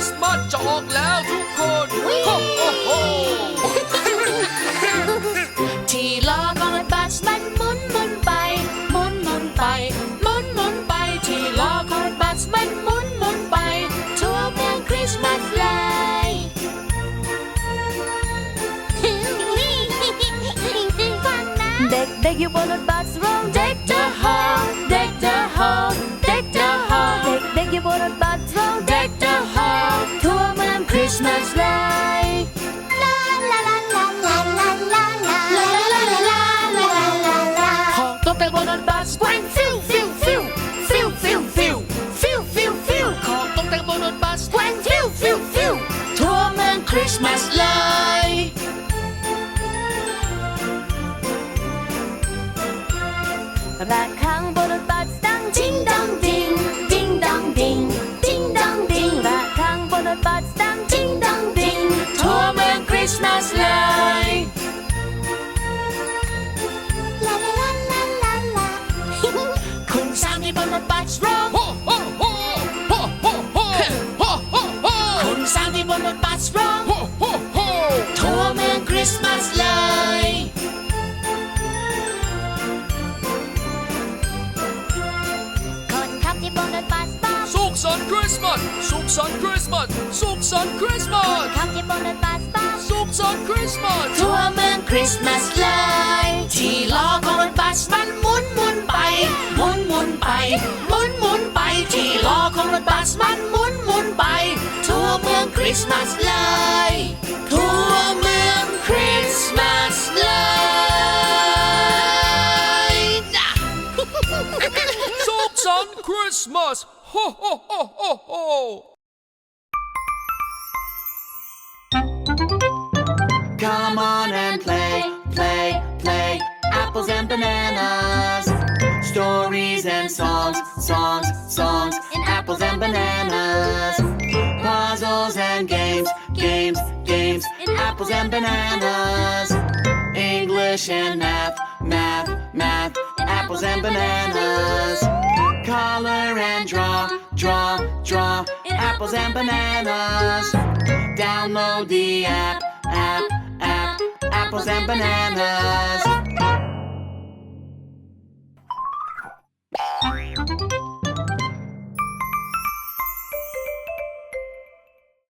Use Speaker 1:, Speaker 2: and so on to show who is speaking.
Speaker 1: ริสต์มาสจะออกแล้วทุกคนโฮโฮโฮ
Speaker 2: ที่ล้อของรถบัสมันหมุนหมุนไปหมุนหมุนไปหมุนหมุนไปที่ล้อของรถบัสมันหมุนหมุนไป ทั่วเมืองคริสต์มาสเลยเด็กเด็กอยู่บนรถบัสร้องเด็กเดอะฮอเด็กเดอะฮอเด็กเดอะฮอเด็กเด็กอยู่บนรถบัสร้อง Christmas light. La la la la la la la la la la la la la la la. Hong Kong pegou no bus, went fiu fiu fiu fiu fiu fiu fiu fiu fiu. Hong Kong bus, went fiu fiu fiu. Tom and Christmas light. Và khang bộ bát đang ding dong ding, ding dong ding, ding dong ding. Và khang bộ bát Tony Bummer Botch Ho, ho, ho, ho, ho, ho, ho, ho, ho. Couldn't Sandy Bummer Ho, ho, ho. Tom and Christmas Lie. On sun Christmas, such on Christmas, such on Christmas. Such sun Christmas. Tom and Christmas Light. ถบัสมันหมุนหมุนไป ทั่วเมืองคริสต์มาสเลย ทั่วเมืองคริสต์มาสเลย
Speaker 1: สุขสันต์คริสต์มาสโฮโฮโฮโฮโฮ
Speaker 3: Come on and play, play, play. Apples and bananas. Stories and songs, songs, songs. Apples and bananas. Puzzles and games, games, games. And apples and bananas. English and math, math, math. Apples and bananas. Color and draw, draw, draw. Apples and bananas. Download the app, app, app. Apples and bananas.